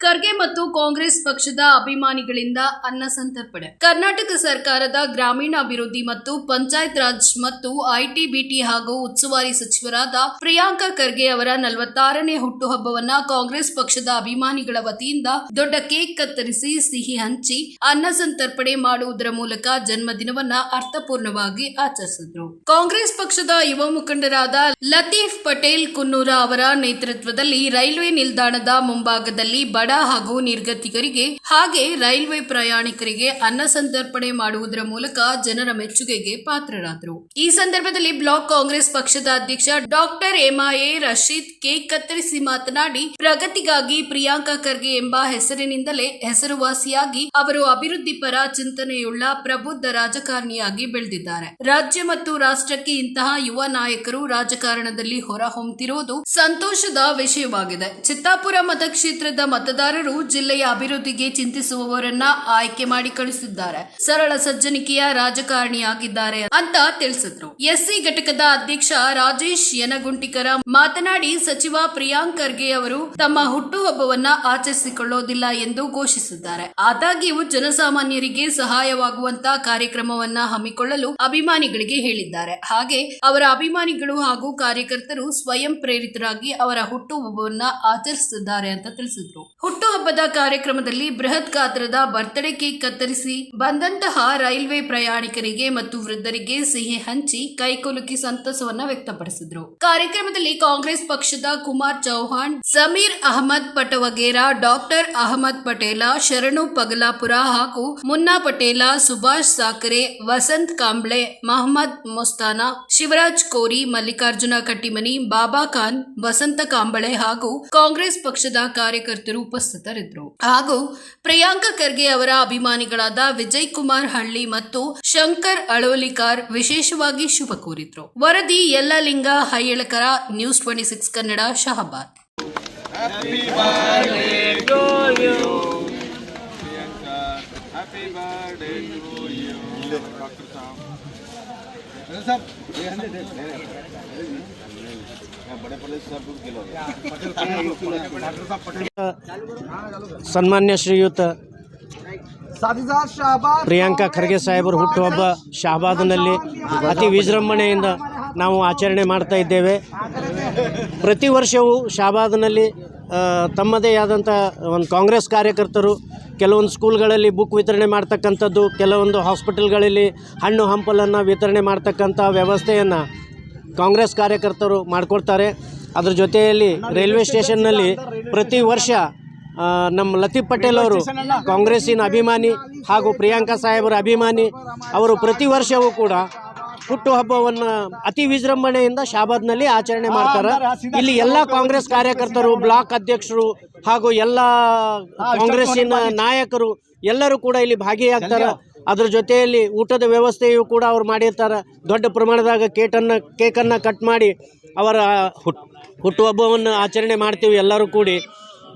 ಖರ್ಗೆ ಮತ್ತು ಕಾಂಗ್ರೆಸ್ ಪಕ್ಷದ ಅಭಿಮಾನಿಗಳಿಂದ ಅನ್ನ ಸಂತರ್ಪಣೆ. ಕರ್ನಾಟಕ ಸರ್ಕಾರದ ಗ್ರಾಮೀಣಾಭಿವೃದ್ಧಿ ಮತ್ತು ಪಂಚಾಯತ್ ರಾಜ್ ಮತ್ತು ಐಟಿ ಬಿಟಿ ಹಾಗೂ ಉಸ್ತುವಾರಿ ಸಚಿವರಾದ ಪ್ರಿಯಾಂಕಾ ಖರ್ಗೆ ಅವರ ನಲವತ್ತಾರನೇ ಹುಟ್ಟುಹಬ್ಬವನ್ನ ಕಾಂಗ್ರೆಸ್ ಪಕ್ಷದ ಅಭಿಮಾನಿಗಳ ವತಿಯಿಂದ ದೊಡ್ಡ ಕೇಕ್ ಕತ್ತರಿಸಿ ಸಿಹಿ ಹಂಚಿ ಅನ್ನ ಸಂತರ್ಪಣೆ ಮಾಡುವುದರ ಮೂಲಕ ಜನ್ಮದಿನವನ್ನ ಅರ್ಥಪೂರ್ಣವಾಗಿ ಆಚರಿಸಿದ್ರು. ಕಾಂಗ್ರೆಸ್ ಪಕ್ಷದ ಯುವ ಮುಖಂಡರಾದ ಲತೀಫ್ ಪಟೇಲ್ ಕುನ್ನೂರ ಅವರ ನೇತೃತ್ವದಲ್ಲಿ ರೈಲ್ವೆ ನಿಲ್ದಾಣದ ಮುಂಭಾಗದಲ್ಲಿ ಬಡ ಹಾಗೂ ನಿರ್ಗತಿಕರಿಗೆ ಹಾಗೆ ರೈಲ್ವೆ ಪ್ರಯಾಣಿಕರಿಗೆ ಅನ್ನ ಸಂತರ್ಪಣೆ ಮಾಡುವುದರ ಮೂಲಕ ಜನರ ಮೆಚ್ಚುಗೆಗೆ ಪಾತ್ರರಾದರು. ಈ ಸಂದರ್ಭದಲ್ಲಿ ಬ್ಲಾಕ್ ಕಾಂಗ್ರೆಸ್ ಪಕ್ಷದ ಅಧ್ಯಕ್ಷ ಡಾಕ್ಟರ್ ಎಂಐಎ ರಶೀದ್ ಕೇಕ್ ಕತ್ತರಿಸಿ ಮಾತನಾಡಿ, ಪ್ರಗತಿಗಾಗಿ ಪ್ರಿಯಾಂಕಾ ಖರ್ಗೆ ಎಂಬ ಹೆಸರಿನಿಂದಲೇ ಹೆಸರುವಾಸಿಯಾಗಿ ಅವರು ಅಭಿವೃದ್ಧಿ ಪರ ಚಿಂತನೆಯುಳ್ಳ ಪ್ರಬುದ್ಧ ರಾಜಕಾರಣಿಯಾಗಿ ಬೆಳೆದಿದ್ದಾರೆ. ರಾಜ್ಯ ಮತ್ತು ರಾಷ್ಟ್ರಕ್ಕೆ ಇಂತಹ ಯುವ ನಾಯಕರು ರಾಜಕಾರಣದಲ್ಲಿ ಹೊರಹೊಮ್ಮುತ್ತಿರುವುದು ಸಂತೋಷದ ವಿಷಯವಾಗಿದೆ. ಚಿತ್ತಾಪುರ ಮತಕ್ಷೇತ್ರದ ಮತದಾರರು ಜಿಲ್ಲೆಯ ಅಭಿವೃದ್ಧಿಗೆ ಚಿಂತಿಸುವವರನ್ನ ಆಯ್ಕೆ ಮಾಡಿ ಕಳಿಸಿದ್ದಾರೆ. ಸರಳ ಸಜ್ಜನಿಕೆಯ ರಾಜಕಾರಣಿಯಾಗಿದ್ದಾರೆ ಅಂತ ತಿಳಿಸಿದ್ರು. ಎಸ್ಸಿ ಘಟಕದ ಅಧ್ಯಕ್ಷ ರಾಜೇಶ್ ಯನಗುಂಟಿಕರ ಮಾತನಾಡಿ ಸಚಿವ ಪ್ರಿಯಾಂಕ್ ಖರ್ಗೆ ಅವರು ತಮ್ಮ ಹುಟ್ಟುಹಬ್ಬವನ್ನ ಆಚರಿಸಿಕೊಳ್ಳೋದಿಲ್ಲ ಎಂದು ಘೋಷಿಸಿದ್ದಾರೆ. ಆದಾಗ್ಯೂ ಜನಸಾಮಾನ್ಯರಿಗೆ ಸಹಾಯವಾಗುವಂತ ಕಾರ್ಯಕ್ರಮವನ್ನ ಹಮ್ಮಿಕೊಳ್ಳಲು ಅಭಿಮಾನಿಗಳಿಗೆ ಹೇಳಿದ್ದಾರೆ. ಹಾಗೆ ಅವರ ಅಭಿಮಾನಿಗಳು ಹಾಗೂ ಕಾರ್ಯಕರ್ತರು ಸ್ವಯಂ ಪ್ರೇರಿತರಾಗಿ ಅವರ ಹುಟ್ಟುಹಬ್ಬವನ್ನ ಆಚರಿಸುತ್ತಿದ್ದಾರೆ ಅಂತ ತಿಳಿಸಿದ್ರು. ಹುಟ್ಟುಹಬ್ಬದ ಕಾರ್ಯಕ್ರಮದಲ್ಲಿ ಬೃಹತ್ ಗಾತ್ರದ ಬರ್ತ್ಡೇ ಕೇಕ್ ಕತ್ತರಿಸಿ ಬಂದಂತಹ ರೈಲ್ವೆ ಪ್ರಯಾಣಿಕರಿಗೆ ಮತ್ತು ವೃದ್ಧರಿಗೆ ಸಿಹಿ ಹಂಚಿ ಕೈಕುಲುಕಿ ಸಂತಸವನ್ನ ವ್ಯಕ್ತಪಡಿಸಿದ್ರು. ಕಾರ್ಯಕ್ರಮದಲ್ಲಿ ಕಾಂಗ್ರೆಸ್ ಪಕ್ಷದ ಕುಮಾರ್ ಚೌಹಾಣ್, ಸಮೀರ್ ಅಹಮದ್ ಪಟವಗೇರ, ಡಾಕ್ಟರ್ ಅಹಮದ್ ಪಟೇಲ, ಶರಣು ಪಗಲಾಪುರ ಹಾಗೂ ಮುನ್ನಾ ಪಟೇಲ, ಸುಭಾಷ್ ಸಾಕರೆ, ವಸಂತ್ ಕಾಂಬ್ಳೆ, ಮಹಮ್ಮದ್ ಮೊಸ್ತಾನ, ಶಿವರಾಜ್ ಕೋರಿ, ಮಲ್ಲಿಕಾರ್ಜುನ ಕಟ್ಟಿಮನಿ, ಬಾಬಾ ಖಾನ್, ವಸಂತ ಕಾಂಬಳೆ ಹಾಗೂ ಕಾಂಗ್ರೆಸ್ ಪಕ್ಷದ ಕಾರ್ಯಕರ್ತರು ಉಪಸ್ಥಿತರಿದ್ದರು ಹಾಗೂ ಪ್ರಿಯಾಂಕ ಖರ್ಗೆ ಅವರ ಅಭಿಮಾನಿಗಳಾದ ವಿಜಯ್ ಕುಮಾರ್ ಹಳ್ಳಿ ಮತ್ತು ಶಂಕರ್ ಅಳೋಲಿಕಾರ್ ವಿಶೇಷವಾಗಿ ಶುಭ ಕೋರಿದ್ರು ವರದಿ Yallalinga Haiyalkar news twenty six Kannada Shahabad ಸನ್ಮಾನ್ಯ ಶ್ರೀಯುತ ಪ್ರಿಯಾಂಕಾ ಖರ್ಗೆ ಸಾಹೇಬರು ಹುಟ್ಟುಹಬ್ಬ ಶಹಬಾದ್ನಲ್ಲಿ ಅತಿ ವಿಜೃಂಭಣೆಯಿಂದ ನಾವು ಆಚರಣೆ ಮಾಡ್ತಾ ಇದ್ದೇವೆ. ಪ್ರತಿ ವರ್ಷವೂ ಶಹಬಾದ್ನಲ್ಲಿ ತಮ್ಮದೇ ಆದಂಥ ಒಂದು ಕಾಂಗ್ರೆಸ್ ಕಾರ್ಯಕರ್ತರು, ಕೆಲವೊಂದು ಸ್ಕೂಲ್ಗಳಲ್ಲಿ ಬುಕ್ ವಿತರಣೆ ಮಾಡ್ತಕ್ಕಂಥದ್ದು, ಕೆಲವೊಂದು ಹಾಸ್ಪಿಟಲ್ಗಳಲ್ಲಿ ಹಣ್ಣು ಹಂಪಲನ್ನು ವಿತರಣೆ ಮಾಡ್ತಕ್ಕಂಥ ವ್ಯವಸ್ಥೆಯನ್ನು ಕಾಂಗ್ರೆಸ್ ಕಾರ್ಯಕರ್ತರು ಮಾಡಿಕೊಡ್ತಾರೆ. ಅದ್ರ ಜೊತೆಯಲ್ಲಿ ರೈಲ್ವೆ ಸ್ಟೇಷನ್ನಲ್ಲಿ ಪ್ರತಿ ವರ್ಷ ನಮ್ಮ ಲತೀಫ್ ಪಟೇಲ್ ಅವರು ಕಾಂಗ್ರೆಸ್ಸಿನ ಅಭಿಮಾನಿ ಹಾಗೂ ಪ್ರಿಯಾಂಕಾ ಸಾಹೇಬರ ಅಭಿಮಾನಿ, ಅವರು ಪ್ರತಿ ವರ್ಷವೂ ಕೂಡ ಹುಟ್ಟುಹಬ್ಬವನ್ನು ಅತಿ ವಿಜೃಂಭಣೆಯಿಂದ ಶಾಬಾದ್ನಲ್ಲಿ ಆಚರಣೆ ಮಾಡ್ತಾರೆ. ಇಲ್ಲಿ ಎಲ್ಲ ಕಾಂಗ್ರೆಸ್ ಕಾರ್ಯಕರ್ತರು, ಬ್ಲಾಕ್ ಅಧ್ಯಕ್ಷರು ಹಾಗೂ ಎಲ್ಲ ಕಾಂಗ್ರೆಸ್ಸಿನ ನಾಯಕರು ಎಲ್ಲರೂ ಕೂಡ ಇಲ್ಲಿ ಭಾಗಿಯಾಗ್ತಾರೆ. ಅದ್ರ ಜೊತೆಯಲ್ಲಿ ಊಟದ ವ್ಯವಸ್ಥೆಯು ಕೂಡ ಅವ್ರು ಮಾಡಿರ್ತಾರೆ. ದೊಡ್ಡ ಪ್ರಮಾಣದಾಗ ಕೇಟನ್ನು, ಕೇಕನ್ನು ಕಟ್ ಮಾಡಿ ಅವರ ಹುಟ್, ಹುಟ್ಟುಹಬ್ಬವನ್ನು ಆಚರಣೆ ಮಾಡ್ತೀವಿ ಎಲ್ಲರೂ ಕೂಡಿ.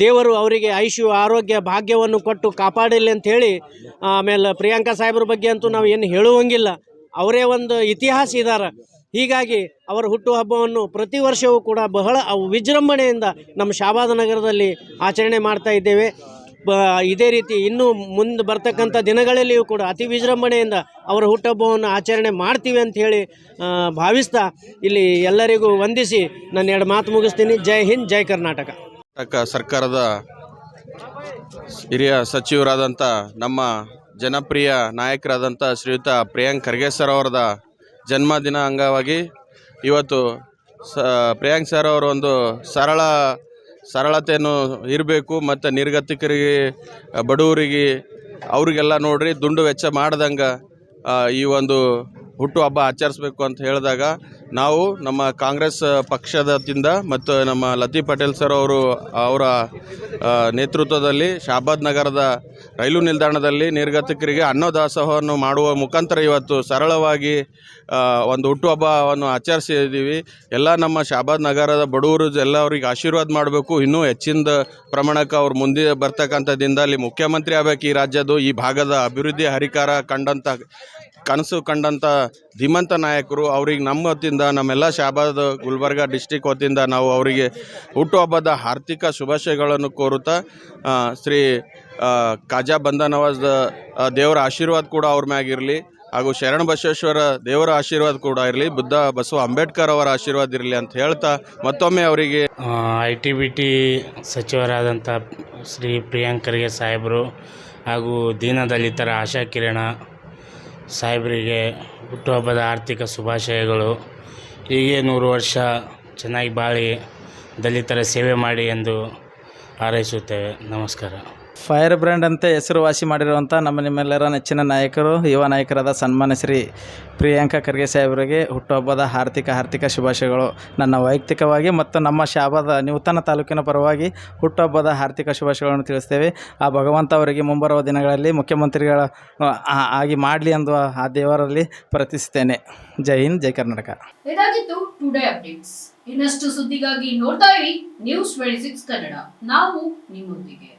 ದೇವರು ಅವರಿಗೆ ಐಶು, ಆರೋಗ್ಯ, ಭಾಗ್ಯವನ್ನು ಕೊಟ್ಟು ಕಾಪಾಡಲಿ ಅಂತ ಹೇಳಿ, ಆಮೇಲೆ ಪ್ರಿಯಾಂಕಾ ಸಾಹೇಬ್ರ ಬಗ್ಗೆ ಅಂತೂ ನಾವು ಏನು ಹೇಳುವಂಗಿಲ್ಲ. ಅವರೇ ಒಂದು ಇತಿಹಾಸ ಇದ್ದಾರೆ ಹೀಗಾಗಿ ಅವರ ಹುಟ್ಟುಹಬ್ಬವನ್ನು ಪ್ರತಿ ವರ್ಷವೂ ಕೂಡ ಬಹಳ ವಿಜೃಂಭಣೆಯಿಂದ ನಮ್ಮ ಶಾಬಾದ ನಗರದಲ್ಲಿ ಆಚರಣೆ ಮಾಡ್ತಾ ಇದ್ದೇವೆ. ಇದೇ ರೀತಿ ಇನ್ನೂ ಮುಂದೆ ಬರ್ತಕ್ಕಂಥ ದಿನಗಳಲ್ಲಿಯೂ ಕೂಡ ಅತಿ ವಿಜೃಂಭಣೆಯಿಂದ ಅವರ ಹುಟ್ಟಹಬ್ಬವನ್ನು ಆಚರಣೆ ಮಾಡ್ತೀವಿ ಅಂತ ಹೇಳಿ ಭಾವಿಸ್ತಾ ಇಲ್ಲಿ ಎಲ್ಲರಿಗೂ ವಂದಿಸಿ ನನ್ನ ಎರಡು ಮಾತು ಮುಗಿಸ್ತೀನಿ. ಜೈ ಹಿಂದ್, ಜೈ ಕರ್ನಾಟಕ. ಸರ್ಕಾರದ ಹಿರಿಯ ಸಚಿವರಾದಂಥ ನಮ್ಮ ಜನಪ್ರಿಯ ನಾಯಕರಾದಂಥ ಶ್ರೀಯುತ ಪ್ರಿಯಾಂಕ್ ಖರ್ಗೆ ಸರ್ ಅವರದ ಜನ್ಮದಿನ ಅಂಗವಾಗಿ ಇವತ್ತು ಸ, ಪ್ರಿಯಾಂಕ್ ಸರ್ ಅವರು ಒಂದು ಸರಳ ಸರಳತೆಯನ್ನು ಇರಬೇಕು ಮತ್ತು ನಿರ್ಗತಿಕರಿಗೆ ಬಡವರಿಗೆ ಅವರಿಗೆಲ್ಲ ನೋಡಿರಿ ದುಂಡು ವೆಚ್ಚ ಮಾಡ್ದಂಗೆ ಈ ಒಂದು ಹುಟ್ಟುಹಬ್ಬ ಆಚರಿಸಬೇಕು ಅಂತ ಹೇಳಿದಾಗ ನಾವು ನಮ್ಮ ಕಾಂಗ್ರೆಸ್ ಪಕ್ಷದಿಂದ ಮತ್ತು ನಮ್ಮ ಲತೀಫ್ ಪಟೇಲ್ ಸರ್ ಅವರು, ಅವರ ನೇತೃತ್ವದಲ್ಲಿ ಶಾಬಾದ್ ನಗರದ ರೈಲು ನಿಲ್ದಾಣದಲ್ಲಿ ನಿರ್ಗತಿಕರಿಗೆ ಅನ್ನದಾಸೋಹವನ್ನು ಮಾಡುವ ಮುಖಾಂತರ ಇವತ್ತು ಸರಳವಾಗಿ ಒಂದು ಹುಟ್ಟುಹಬ್ಬವನ್ನು ಆಚರಿಸಿದ್ದೀವಿ ಎಲ್ಲ ನಮ್ಮ ಶಾಬಾದ್ ನಗರದ ಬಡವರು ಎಲ್ಲರಿಗೆ ಆಶೀರ್ವಾದ ಮಾಡಬೇಕು. ಇನ್ನೂ ಹೆಚ್ಚಿನ ಪ್ರಮಾಣಕ್ಕೆ ಅವ್ರು ಮುಂದೆ ಬರ್ತಕ್ಕಂಥದ್ದಿಂದ ಅಲ್ಲಿ ಮುಖ್ಯಮಂತ್ರಿ ಆಗಬೇಕು ಈ ರಾಜ್ಯದ್ದು. ಈ ಭಾಗದ ಅಭಿವೃದ್ಧಿ ಹರಿಕಾರ ಕಂಡಂಥ ಕನಸು ಕಂಡಂಥ ಧೀಮಂತ ನಾಯಕರು, ಅವ್ರಿಗೆ ನಮ್ಮ ಹೊತ್ತಿಂದ, ನಮ್ಮೆಲ್ಲ ಶಾಬಾದ್ ಗುಲ್ಬರ್ಗ ಡಿಸ್ಟಿಕ್ ಹೊತ್ತಿಂದ ನಾವು ಅವರಿಗೆ ಹುಟ್ಟುಹಬ್ಬದ ಆರ್ಥಿಕ ಶುಭಾಶಯಗಳನ್ನು ಕೋರುತ್ತಾ ಶ್ರೀ ಕಾಜಾ ಬಂದ ನವಾಜ್ ದೇವರ ಆಶೀರ್ವಾದ ಕೂಡ ಅವ್ರ ಮ್ಯಾಗಿರಲಿ ಹಾಗೂ ಶರಣ ಬಸವೇಶ್ವರ ದೇವರ ಆಶೀರ್ವಾದ ಕೂಡ ಇರಲಿ, ಬುದ್ಧ ಬಸವ ಅಂಬೇಡ್ಕರ್ ಅವರ ಆಶೀರ್ವಾದ ಇರಲಿ ಅಂತ ಹೇಳ್ತಾ ಮತ್ತೊಮ್ಮೆ ಅವರಿಗೆ ಐ ಟಿ ಬಿ ಟಿ ಸಚಿವರಾದಂಥ ಶ್ರೀ ಪ್ರಿಯಾಂಕರಿಗೆ ಸಾಹೇಬರು ಹಾಗೂ ದೀನದಲಿತರ ಆಶಾ ಕಿರಣ ಸಾಹೇಬರಿಗೆ ಹುಟ್ಟುಹಬ್ಬದ ಆರ್ಥಿಕ ಶುಭಾಶಯಗಳು. ಹೀಗೆ ನೂರು ವರ್ಷ ಚೆನ್ನಾಗಿ ಬಾಳಿ ದಲಿತರ ಸೇವೆ ಮಾಡಿ ಎಂದು ಹಾರೈಸುತ್ತೇವೆ. ನಮಸ್ಕಾರ. ಫೈರ್ ಬ್ರ್ಯಾಂಡ್ ಅಂತ ಹೆಸರುವಾಸಿ ಮಾಡಿರುವಂಥ ನಮ್ಮ ನಿಮ್ಮೆಲ್ಲರ ನೆಚ್ಚಿನ ನಾಯಕರು, ಯುವ ನಾಯಕರಾದ ಸನ್ಮಾನ್ಯ ಶ್ರೀ ಪ್ರಿಯಾಂಕಾ ಖರ್ಗೆ ಸಾಹೇಬರಿಗೆ ಹುಟ್ಟುಹಬ್ಬದ ಆರ್ಥಿಕ ಆರ್ಥಿಕ ಶುಭಾಶಯಗಳು. ನನ್ನ ವೈಯಕ್ತಿಕವಾಗಿ ಮತ್ತು ನಮ್ಮ ಶಾಬಾದ ನೂತನ ತಾಲೂಕಿನ ಪರವಾಗಿ ಹುಟ್ಟುಹಬ್ಬದ ಆರ್ಥಿಕ ಶುಭಾಶಯಗಳನ್ನು ತಿಳಿಸ್ತೇವೆ. ಆ ಭಗವಂತ ಅವರಿಗೆ ಮುಂಬರುವ ದಿನಗಳಲ್ಲಿ ಮುಖ್ಯಮಂತ್ರಿಗಳ ಆಗಿ ಮಾಡಲಿ ಎಂದು ಆ ದೇವರಲ್ಲಿ ಪ್ರಾರ್ಥಿಸುತ್ತೇನೆ. ಜೈ ಹಿಂದ್, ಜೈ ಕರ್ನಾಟಕ. ಇನ್ನಷ್ಟು ಸುದ್ದಿಗಾಗಿ ನೋಡ್ತಾ ಇರಿ ನ್ಯೂಸ್ ಟ್ವೆಂಟಿ ಸಿಕ್ಸ್ ಕನ್ನಡ ನಾವು ನಿಮ್ಮೊಂದಿಗೆ.